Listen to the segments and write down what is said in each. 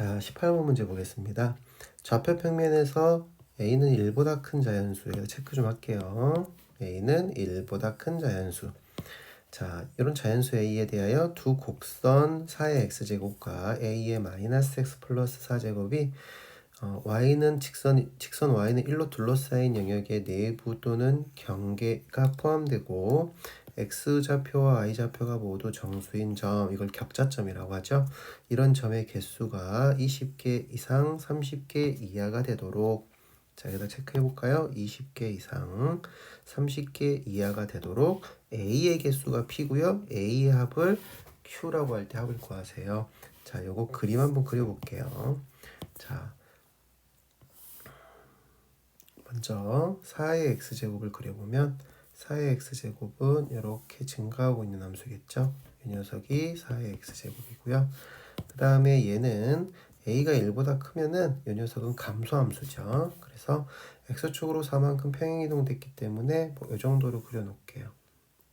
자, 18번 문제 보겠습니다. 좌표 평면에서 a는 1보다 큰 자연수. 이거 체크 좀 할게요. a는 1보다 큰 자연수. 자, 이런 자연수 a에 대하여 두 곡선 4의 x제곱과 a의 마이너스 x 플러스 4제곱이 어, y는 직선, 직선 y는 1로 둘러싸인 영역의 내부 또는 경계가 포함되고 x좌표와 y좌표가 모두 정수인 점, 이걸 격자점이라고 하죠. 이런 점의 개수가 20개 이상 30개 이하가 되도록 자, 여기다 체크해 볼까요? 20개 이상 30개 이하가 되도록 A의 개수가 P고요. A의 합을 Q라고 할 때 합을 구하세요. 자, 요거 그림 한번 그려 볼게요. 자, 먼저 4의 x제곱을 그려보면 4의 x제곱은 이렇게 증가하고 있는 함수겠죠. 이 녀석이 4의 x제곱이고요. 그 다음에 얘는 a가 1보다 크면은 이 녀석은 감소함수죠. 그래서 x축으로 4만큼 평행이동 됐기 때문에 뭐 이 정도로 그려놓을게요.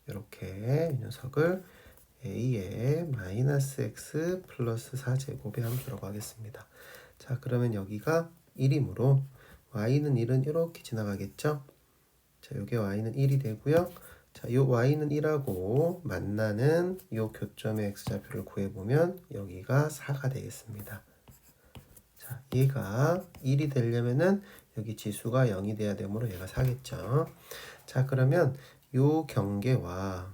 이렇게 이 녀석을 a의 마이너스 x 플러스 4제곱의 함수라고 하겠습니다. 자 그러면 여기가 1이므로 y는 1은 이렇게 지나가겠죠? 자, 요게 y는 1이 되고요. 자, 요 y는 1하고 만나는 요 교점의 x좌표를 구해보면 여기가 4가 되겠습니다. 자, 얘가 1이 되려면은 여기 지수가 0이 돼야 되므로 얘가 4겠죠. 자, 그러면 요 경계와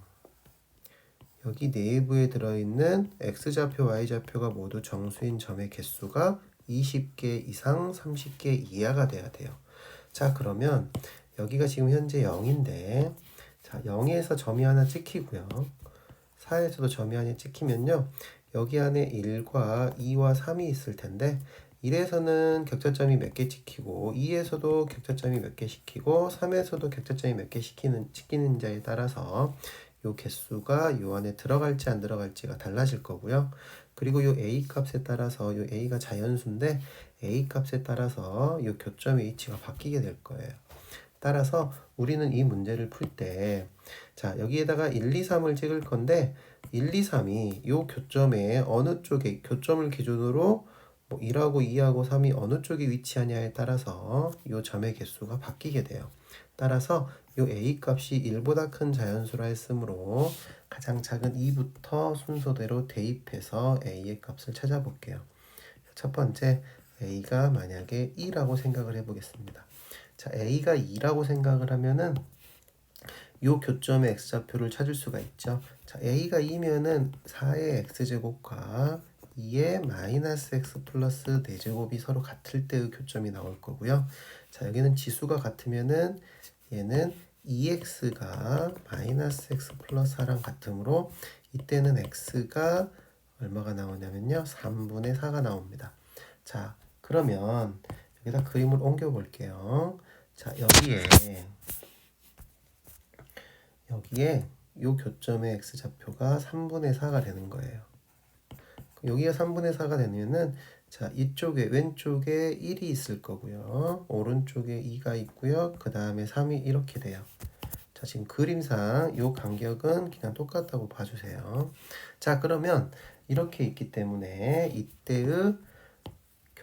여기 내부에 들어있는 x좌표, y좌표가 모두 정수인 점의 개수가 20개 이상 30개 이하가 돼야 돼요. 자, 그러면 여기가 지금 현재 0인데 자, 0에서 점이 하나 찍히고요. 4에서도 점이 하나 찍히면요. 여기 안에 1과 2와 3이 있을 텐데 1에서는 격자점이 몇 개 찍히고 2에서도 격자점이 몇개 시키고 3에서도 격자점이 몇개 시키는 찍히는지에 따라서 요 개수가 요 안에 들어갈지 안 들어갈지가 달라질 거고요. 그리고 요 a 값에 따라서 요 a가 자연수인데 a 값에 따라서 요 교점 h가 바뀌게 될 거예요. 따라서 우리는 이 문제를 풀 때 자, 여기에다가 1, 2, 3을 찍을 건데 1, 2, 3이 요 교점에 어느 쪽에 교점을 기준으로 뭐 1하고 2하고 3이 어느 쪽에 위치하냐에 따라서 요 점의 개수가 바뀌게 돼요. 따라서 요 a 값이 1보다 큰 자연수라 했으므로 가장 작은 2부터 순서대로 대입해서 a의 값을 찾아볼게요. 첫 번째 a가 만약에 2라고 생각을 해보겠습니다. 자, a가 2라고 생각을 하면은 요 교점의 x좌표를 찾을 수가 있죠. 자, a가 2면은 4의 x제곱과 2의 마이너스 x 플러스 4제곱이 서로 같을 때의 교점이 나올 거고요. 자, 여기는 지수가 같으면은 얘는 2x가 마이너스 x 플러스 4랑 같으므로 이때는 x가 얼마가 나오냐면요. 3분의 4가 나옵니다. 자, 그러면 여기다 그림을 옮겨 볼게요. 자, 여기에 여기에 요 교점의 x좌표가 3분의 4가 되는 거예요. 여기가 3분의 4가 되면은 자, 이쪽에 왼쪽에 1이 있을 거고요. 오른쪽에 2가 있고요. 그 다음에 3이 이렇게 돼요. 자, 지금 그림상 요 간격은 그냥 똑같다고 봐주세요. 자, 그러면 이렇게 있기 때문에 이때의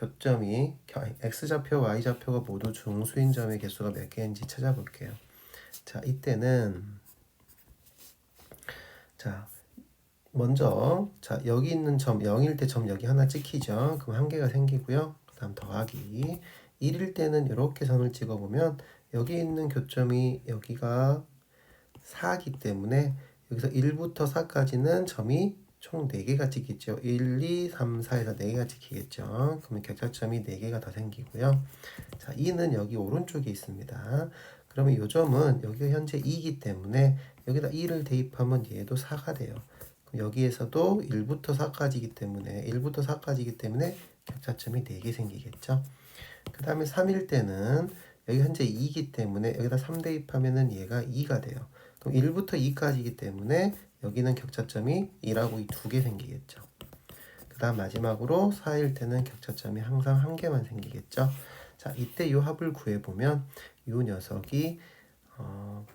교점이 x좌표, y좌표가 모두 중수인 점의 개수가 몇 개인지 찾아볼게요. 자, 이때는 자, 먼저 자, 여기 있는 점 0일 때 점 여기 하나 찍히죠. 그럼 한 개가 생기고요. 그다음 더하기 1일 때는 이렇게 선을 찍어 보면 여기 있는 교점이 여기가 4기 때문에 여기서 1부터 4까지는 점이 총 4개가 찍히죠. 1, 2, 3, 4에서 4개가 찍히겠죠. 그러면 격자점이 4개가 더 생기고요. 자, 2는 여기 오른쪽에 있습니다. 그러면 이 점은 여기가 현재 2이기 때문에 여기다 2를 대입하면 얘도 4가 돼요. 그럼 여기에서도 1부터 4까지이기 때문에 1부터 4까지이기 때문에 격자점이 4개 생기겠죠. 그 다음에 3일 때는 여기 현재 2이기 때문에 여기다 3 대입하면은 얘가 2가 돼요. 그럼 1부터 2까지이기 때문에 여기는 격자점이 2라고 이두개 생기겠죠. 그 다음 마지막으로 4일 때는 격자점이 항상 한 개만 생기겠죠. 자, 이때 이 합을 구해보면 이 녀석이 어,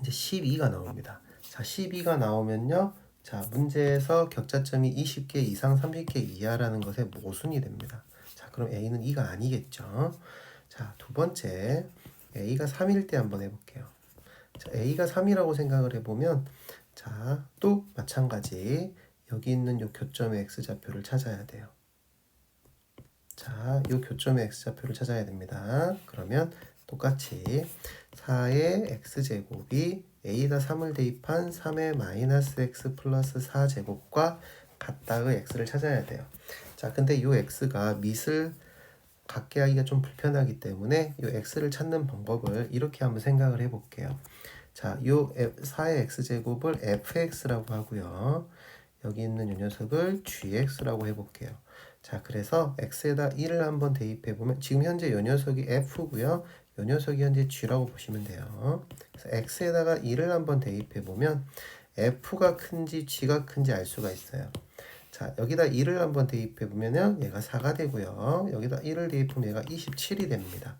이제 12가 나옵니다. 자, 12가 나오면요. 자, 문제에서 격자점이 20개 이상 30개 이하라는 것의 모순이 됩니다. 자, 그럼 A는 2가 아니겠죠? 자, 두 번째. A가 3일 때 한번 해볼게요. 자, A가 3이라고 생각을 해보면 자, 또 마찬가지 여기 있는 요 교점의 x좌표를 찾아야 돼요. 자, 요 교점의 x좌표를 찾아야 됩니다. 그러면 똑같이 4의 x제곱이 a에다 3을 대입한 3의 마이너스 x 플러스 4제곱과 같다의 x를 찾아야 돼요. 자, 근데 요 x가 밑을 갖게 하기가 좀 불편하기 때문에 요 x를 찾는 방법을 이렇게 한번 생각을 해볼게요. 자, 요 4의 x제곱을 fx라고 하고요. 여기 있는 요 녀석을 gx라고 해볼게요. 자, 그래서 x에다 1을 한번 대입해 보면 지금 현재 요 녀석이 f고요. 요 녀석이 현재 g라고 보시면 돼요. 그래서 x에다가 1을 한번 대입해 보면 f가 큰지 g가 큰지 알 수가 있어요. 자, 여기다 1을 한번 대입해 보면 은 얘가 4가 되고요. 여기다 1을 대입하면 얘가 27이 됩니다.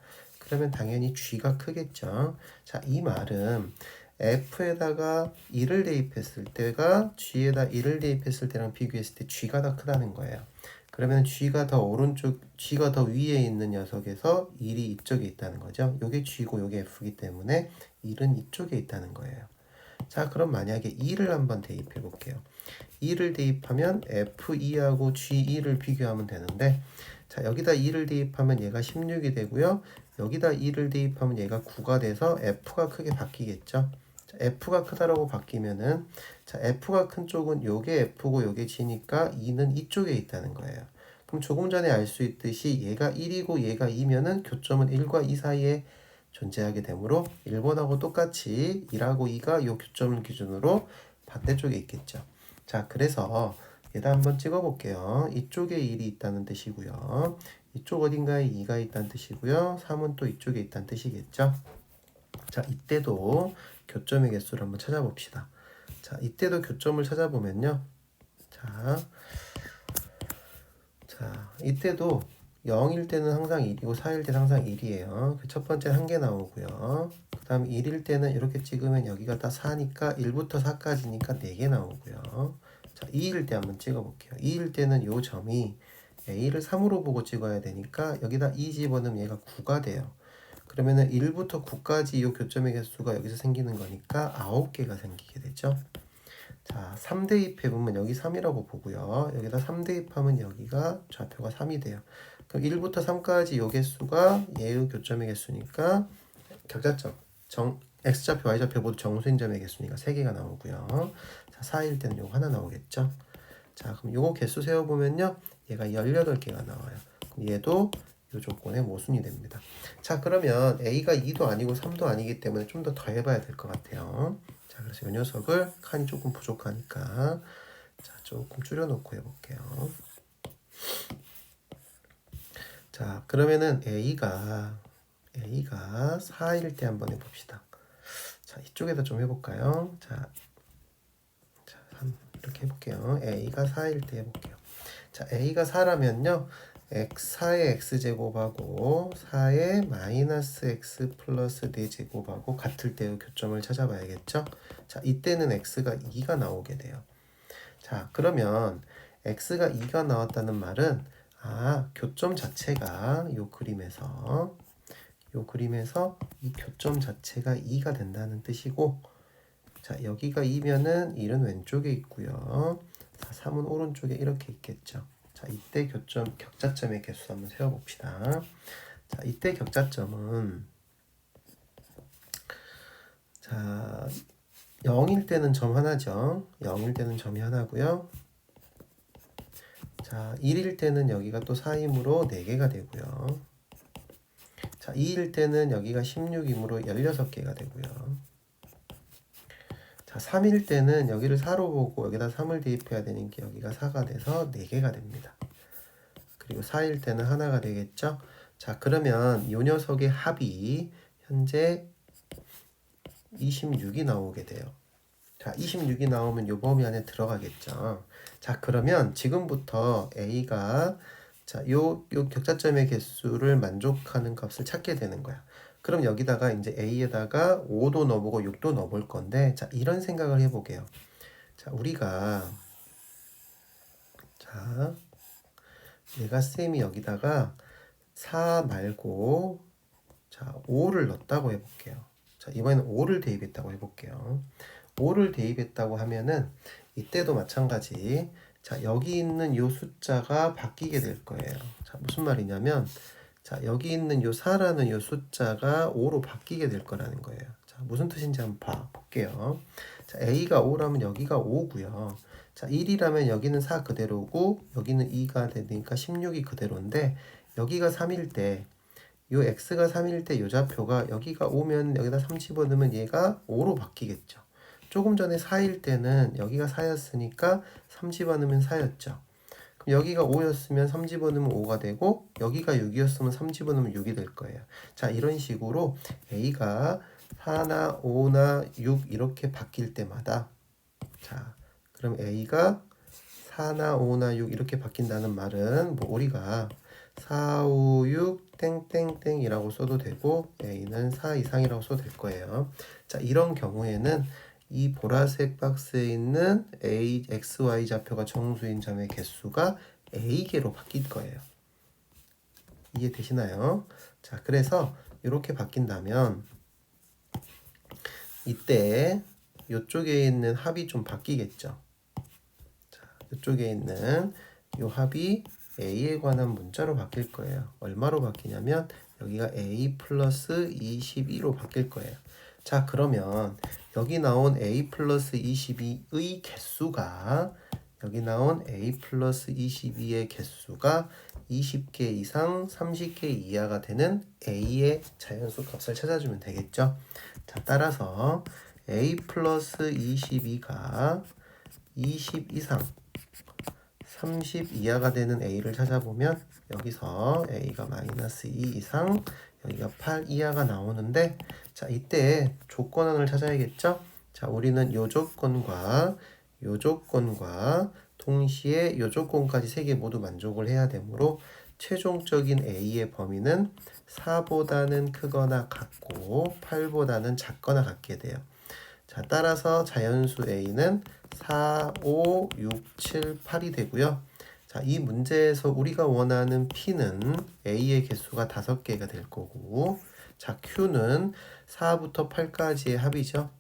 그러면 당연히 g가 크겠죠. 자, 이 말은 f에다가 1을 대입했을 때가 g에다 1을 대입했을 때랑 비교했을 때 g가 더 크다는 거예요. 그러면 g가 더 오른쪽, g가 더 위에 있는 녀석에서 1이 이쪽에 있다는 거죠. 요게 g고 요게 f이기 때문에 1은 이쪽에 있다는 거예요. 자, 그럼 만약에 2를 한번 대입해 볼게요. 2를 대입하면 F2하고 G2를 비교하면 되는데 자, 여기다 2를 대입하면 얘가 16이 되고요. 여기다 2를 대입하면 얘가 9가 돼서 F가 크게 바뀌겠죠. 자, F가 크다라고 바뀌면은 자, F가 큰 쪽은 요게 F고 요게 G니까 2는 이쪽에 있다는 거예요. 그럼 조금 전에 알 수 있듯이 얘가 1이고 얘가 2면은 교점은 1과 2 사이에 존재하게 되므로 1번하고 똑같이 1하고 2가 이 교점을 기준으로 반대쪽에 있겠죠. 자, 그래서 얘다 한번 찍어 볼게요. 이쪽에 1이 있다는 뜻이고요. 이쪽 어딘가에 2가 있다는 뜻이고요. 3은 또 이쪽에 있다는 뜻이겠죠. 자, 이때도 교점의 개수를 한번 찾아봅시다. 자, 이때도 교점을 찾아보면요. 자, 자, 이때도 0일 때는 항상 1이고 4일 때는 항상 1이에요. 그 첫 번째 한 개 나오고요. 그 다음 1일 때는 이렇게 찍으면 여기가 다 4니까 1부터 4까지니까 4개 나오고요. 자, 2일 때 한번 찍어볼게요. 2일 때는 요 점이 A를 3으로 보고 찍어야 되니까 여기다 2 집어넣으면 얘가 9가 돼요. 그러면은 1부터 9까지 이 교점의 개수가 여기서 생기는 거니까 9개가 생기게 되죠. 자, 3 대입 해보면 여기 3이라고 보고요. 여기다 3 대입하면 여기가 좌표가 3이 돼요. 그럼 1부터 3까지 요 개수가 얘의 교점의 개수니까 격자점, 정, x좌표, y좌표 모두 정수인 점의 개수니까 3개가 나오고요. 자, 4일 때는 요거 하나 나오겠죠. 자, 그럼 요거 개수 세어보면요. 얘가 18개가 나와요. 얘도 요 조건의 모순이 됩니다. 자, 그러면 a가 2도 아니고 3도 아니기 때문에 좀 더 더해봐야 될 것 같아요. 자, 그래서 이 녀석을 칸이 조금 부족하니까 자, 조금 줄여놓고 해볼게요. 자, 그러면은 a가 a가 4일 때 한번 해봅시다. 자, 이쪽에다 좀 해볼까요? 자, 자, 3 이렇게 해볼게요. a가 4일 때 해볼게요. 자, a가 4라면요. x 4의 x제곱하고 4의 마이너스 x 플러스 4제곱하고 같을 때의 교점을 찾아봐야겠죠? 자, 이때는 x가 2가 나오게 돼요. 자, 그러면 x가 2가 나왔다는 말은 아, 교점 자체가 요 그림에서 요 그림에서 이 교점 자체가 2가 된다는 뜻이고 자, 여기가 2면은 1은 왼쪽에 있고요. 자, 3은 오른쪽에 이렇게 있겠죠. 자, 이때 교점 격자점의 개수 한번 세워 봅시다. 자, 이때 격자점은 자, 0일 때는 점 하나죠. 0일 때는 점이 하나고요. 자, 1일 때는 여기가 또 4이므로 4개가 되고요. 자, 2일 때는 여기가 16이므로 16개가 되고요. 자, 3일 때는 여기를 4로 보고 여기다 3을 대입해야 되니까 여기가 4가 돼서 4개가 됩니다. 그리고 4일 때는 하나가 되겠죠? 자, 그러면 이 녀석의 합이 현재 26이 나오게 돼요. 자, 26이 나오면 요 범위 안에 들어가겠죠. 자, 그러면 지금부터 A가 자, 요, 요 격자점의 개수를 만족하는 값을 찾게 되는 거야. 그럼 여기다가 이제 A에다가 5도 넣어보고 6도 넣어볼 건데, 자, 이런 생각을 해보게요. 자, 우리가 자, 내가 쌤이 여기다가 4 말고 자, 5를 넣었다고 해볼게요. 자, 이번에는 5를 대입했다고 해볼게요. 5를 대입했다고 하면은 이때도 마찬가지. 자, 여기 있는 요 숫자가 바뀌게 될 거예요. 자, 무슨 말이냐면 자, 여기 있는 요 4라는 요 숫자가 5로 바뀌게 될 거라는 거예요. 자, 무슨 뜻인지 한번 봐 볼게요. 자, A가 5라면 여기가 5고요. 자, 1이라면 여기는 4 그대로고 여기는 2가 되니까 16이 그대로인데 여기가 3일 때 요 x가 3일 때 요 좌표가 여기가 5면 여기다 3 집어넣으면 얘가 5로 바뀌겠죠. 조금 전에 4일 때는 여기가 4였으니까 3 집어넣으면 4였죠. 여기가 5였으면 3 집어넣으면 5가 되고 여기가 6이었으면 3 집어넣으면 6이 될 거예요. 자 이런 식으로 a가 4나 5나 6 이렇게 바뀔 때마다 자 그럼 a가 4나 5나 6 이렇게 바뀐다는 말은 뭐 우리가 4, 5, 6 땡땡땡이라고 써도 되고 a는 4 이상이라고 써도 될 거예요. 자 이런 경우에는 이 보라색 박스에 있는 a, x, y 좌표가 정수인 점의 개수가 a개로 바뀔 거예요. 이해되시나요? 자 그래서 이렇게 바뀐다면 이때 이쪽에 있는 합이 좀 바뀌겠죠. 자, 이쪽에 있는 이 합이 a에 관한 문자로 바뀔 거예요. 얼마로 바뀌냐면 여기가 a 플러스 22로 바뀔 거예요. 자 그러면 여기 나온 a 플러스 22의 개수가 여기 나온 a 플러스 22의 개수가 20개 이상 30개 이하가 되는 a의 자연수 값을 찾아주면 되겠죠. 자 따라서 a 플러스 22가 20 이상 30 이하가 되는 a를 찾아보면 여기서 a가 마이너스 2 이상 여기가 8 이하가 나오는데 자 이때 조건원을 찾아야겠죠? 자 우리는 요 조건과 요 조건과 동시에 요 조건까지 세 개 모두 만족을 해야 되므로 최종적인 a의 범위는 4보다는 크거나 같고 8보다는 작거나 같게 돼요. 자 따라서 자연수 a는 4, 5, 6, 7, 8이 되고요 자, 이 문제에서 우리가 원하는 P는 A의 개수가 5개가 될 거고 자, Q는 4부터 8까지의 합이죠.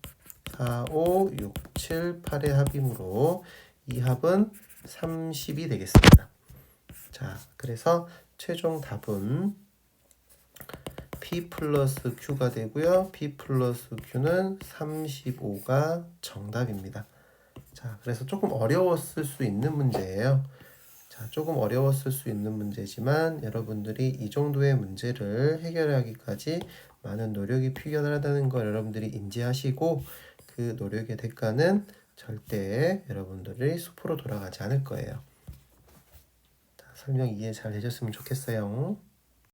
4, 5, 6, 7, 8의 합이므로 이 합은 30이 되겠습니다. 자, 그래서 최종 답은 P 플러스 Q가 되고요. P 플러스 Q는 35가 정답입니다. 자, 그래서 조금 어려웠을 수 있는 문제예요. 자, 조금 어려웠을 수 있는 문제지만 여러분들이 이 정도의 문제를 해결하기까지 많은 노력이 필요하다는 걸 여러분들이 인지하시고 그 노력의 대가는 절대 여러분들이 수포로 돌아가지 않을 거예요. 자, 설명 이해 잘 되셨으면 좋겠어요.